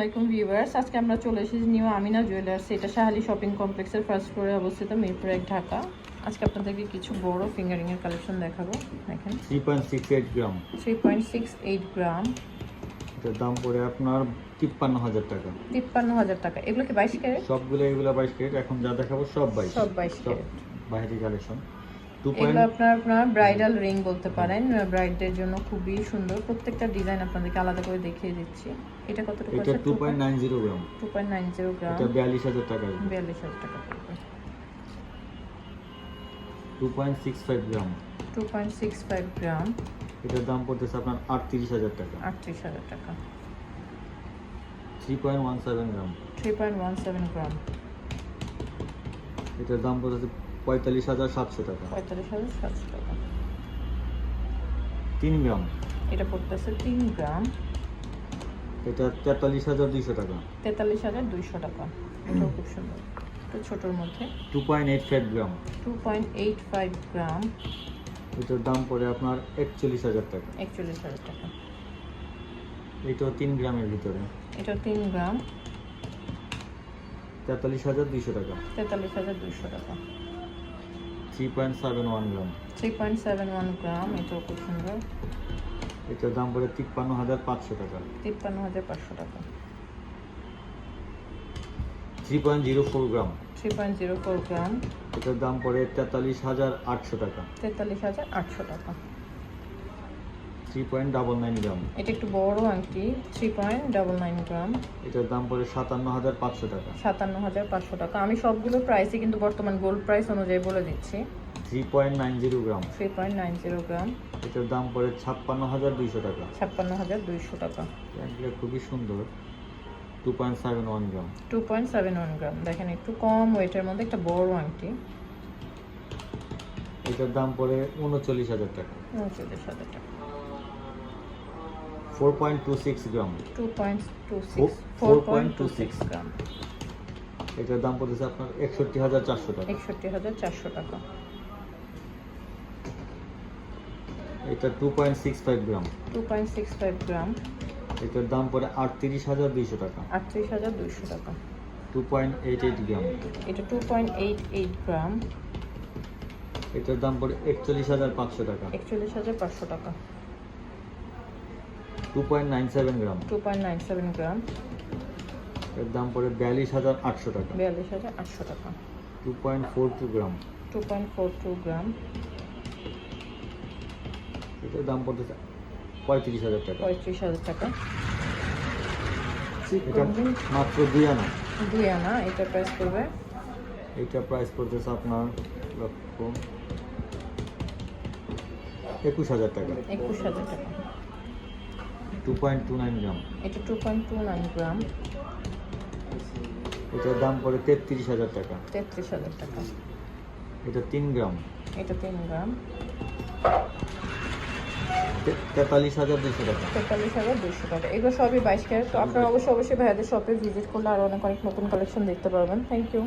আলাইকুম ভিউয়ার্স। আজকে আমরা চলে এসেছি নিউ আমিনা জুয়েলার্স। এটা শাহালি শপিং কমপ্লেক্সের ফার্স্ট ফ্লোরে অবস্থিত মিরপুর এক ঢাকা। আজকে আপনাদেরকে কিছু বড় ফিঙ্গারিং এর কালেকশন দেখাবো। দেখেন। Three point six eight gram. Three point six eight gram. এটার দাম পড়ে আপনার তিপ্পান্ন হাজার টাকা। তিপ্পান্ন হাজার টাকা। এগুলো কি বাইশ ক্যারেট? সবগুলো এগুলো বাইশ ক্যারেট। এখন যা দেখাবো সব বাইশ। সব বাইশ ক্যারেট। বাইরে কালেকশন। এগুলো আপনার আপনার ব্রাইডাল রিং বলতে পারেন ব্রাইডদের জন্য খুবই সুন্দর। প্রত্যেকটা ডিজাইন আপনাদেরকে আলাদা করে দেখিয়ে দিচ্ছি। এটা কতটুকু এটা আছে two point nine zero gram two point nine zero gram এটা বিয়াল্লিশ হাজার টাকা বিয়াল্লিশ হাজার টাকা পড়বে। Two point six five gram two point six five gram এটার দাম পড়তেছে আপনার আটত্রিশ হাজার টাকা। আটত্রিশ হাজার টাকা। Three point one seven gram three point one seven gram এটার দাম পড়তেছে পঁয়তাল্লিশ হাজার সাতশো টাকা। পঁয়তাল্লিশ হাজার সাতশো টাকা। তিন গ্রাম। এটা পড়তেছে তিন গ্রাম। এটা তেতাল্লিশ হাজার দুইশো টাকা। তেতাল্লিশ হাজার দুইশো টাকা। এটাও খুব সুন্দর। একটু ছোটোর মধ্যে। Two point eight five gram. Two point eight five gram. এটার দাম পড়ে আপনার একচল্লিশ হাজার টাকা। একচল্লিশ হাজার টাকা। এটাও তিন গ্রামের ভিতরে। এটাও তিন গ্রাম। তেতাল্লিশ হাজার দুইশো টাকা। তেতাল্লিশ হাজার দুইশো টাকা। Three point seven one gram three point seven one gram এটাও খুব সুন্দর। এটার দাম পড়ে তিপ্পান্ন হাজার পাঁচশো টাকা। তিপ্পান্ন হাজার পাঁচশো টাকা। Three point zero four gram three point zero four gram এটার দাম পড়ে তেতাল্লিশ হাজার আটশো টাকা। তেতাল্লিশ হাজার আটশো টাকা। Three point double nine gram এটা একটু বড় আংটি three point double nine gram এটার দাম পড়ে সাতান্ন হাজার পাঁচশো টাকা। সাতান্ন হাজার পাঁচশো টাকা। আমি সবগুলো প্রাইসই কিন্তু বর্তমান গোল্ড প্রাইস অনুযায়ী বলে দিচ্ছি। Three point nine zero gram three point nine zero gram এটার দাম পড়ে ছাপ্পান্ন হাজার দুইশো টাকা। ছাপ্পান্ন হাজার দুইশো টাকা। প্যান্টগুলো খুবই সুন্দর। Two point seven one gram two point seven one gram দেখেন একটু কম ওয়েটের মধ্যে একটা বড় আংটি। এটার দাম পড়ে উনচল্লিশ হাজার টাকা। উনচল্লিশ হাজার টাকা। Four point two six gram two point two six four point two six. Gram এটার দাম পড়েছে আপনার একষট্টি হাজার চারশো টাকা। একষট্টি হাজার চারশো টাকা। এটা two point six five gram two point six five gram এটার দাম পড়ে আটত্রিশ হাজার দুইশো টাকা। আটত্রিশ হাজার দুইশো টাকা। Two point eight eight gram এটা two point eight eight gram এটার দাম পড়ে একচল্লিশ হাজার পাঁচশো টাকা। একচল্লিশ হাজার পাঁচশো টাকা। Two point nine seven gram two point nine seven gram এর দাম পড়ে বিয়াল্লিশ হাজার আটশো টাকা। বিয়াল্লিশ হাজার আটশো টাকা। Two point four two gram two point four two gram এটার দাম পড়তেছে পঁয়ত্রিশ হাজার টাকা। পঁয়ত্রিশ হাজার টাকা। এটা মাত্র দুই আনা। দুই আনা এটা প্রাইস করবে এটা প্রাইস পড়তেছে আপনার লক্ষ একুশ হাজার টাকা। একুশ হাজার টাকা। Two point two nine gram এটা two point two nine gram এটার দাম পড়ে তেত্রিশ হাজার টাকা। তেত্রিশ হাজার টাকা। এটা তিন গ্রাম এটা তিন গ্রাম তে- তেতাল্লিশ হাজার দুশো টাকা। তেতাল্লিশ হাজার দুশো টাকা। এগুলো সবই বাইশ ক্যারেট। তো আপনারা অবশ্যই অবশ্যই ভাইয়াদের শপে ভিজিট করলে আরও অনেক অনেক নতুন কালেকশন দেখতে পারবেন। Thank you